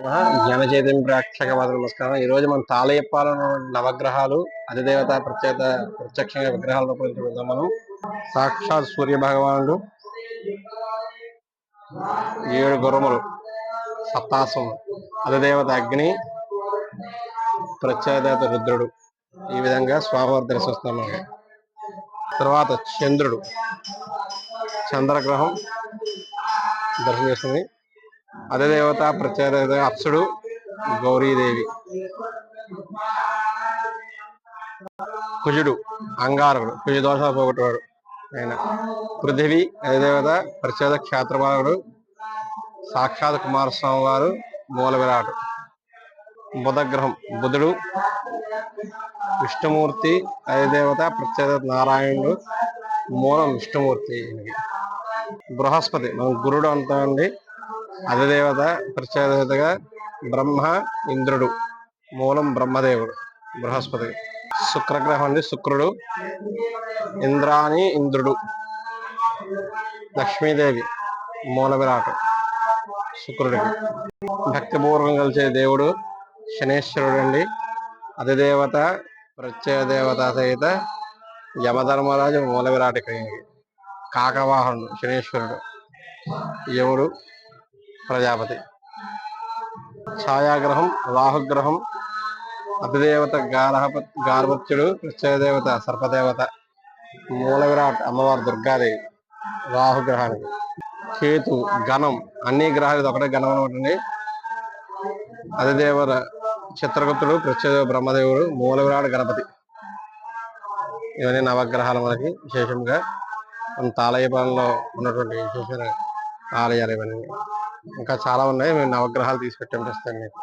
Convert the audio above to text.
జ్ఞాన చైతన్య ప్రేక్షక వాద నమస్కారం. ఈ రోజు మనం తాళయప్పాలను నవగ్రహాలు అధిదేవత ప్రత్యేక ప్రత్యక్షంగా విగ్రహాల రూపొందించి వెళ్దాం మనం. సాక్షాత్ సూర్య భగవానుడు. ఏడు గురుములు సప్తాసం అధిదేవత అగ్ని ప్రత్యేకత రుద్రుడు. ఈ విధంగా స్వామివారు దర్శిస్తాం మనం. తర్వాత చంద్రుడు. చంద్రగ్రహం దర్శనం చేస్తుంది అధదేవత ప్రత్యేకత అప్సుడు గౌరీదేవి. కుజుడు అంగారకుడు కుజ దోషాలు పోగొట్టేవాడు ఆయన. పృథివీ అధిదేవత ప్రత్యేక క్షేత్రపాలకుడు సాక్షాత్ కుమారస్వామి వారు మూల విరాట్. బుధగ్రహం బుధుడు విష్ణుమూర్తి అధిదేవత ప్రత్యేక నారాయణుడు మూలం విష్ణుమూర్తి బృహస్పతి మనం గురుడు అంటామండి. అధిదేవత ప్రత్యేకతగా బ్రహ్మ ఇంద్రుడు. మూలం బ్రహ్మదేవుడు బృహస్పతి. శుక్రగ్రహం అండి శుక్రుడు ఇంద్రాని ఇంద్రుడు లక్ష్మీదేవి మూల విరాట్ శుక్రుడికి భక్తిపూర్వం కలిసే దేవుడు శనేశ్వరుడు అండి అధిదేవత ప్రత్యేక దేవత సహిత యమధర్మరాజు మూల విరాట్ కాకవాహనుడు శనేశ్వరుడు. యముడు ప్రజాపతి. ఛాయాగ్రహం రాహుగ్రహం అతిదేవత గార్హ గార్భత్యుడు కృష్ణదేవత సర్పదేవత మూల విరాట్ అమ్మవారు దుర్గాదేవి రాహుగ్రహానికి కేతు గణం అన్ని గ్రహాలు ఒకటే గణం అనమాట అధిదేవత చిత్రగుప్తుడు కృష్ణదేవ బ్రహ్మదేవుడు మూల విరాట్ గణపతి. ఇవన్నీ నవగ్రహాలు మనకి విశేషంగా. మన తాళయపాలెంలో ఉన్నటువంటి విశేష ఆలయాలు ఇవన్నీ. ఇంకా చాలా ఉన్నాయి మేము నవగ్రహాలు తీసి పెట్టాం ప్రస్తుతం మీకు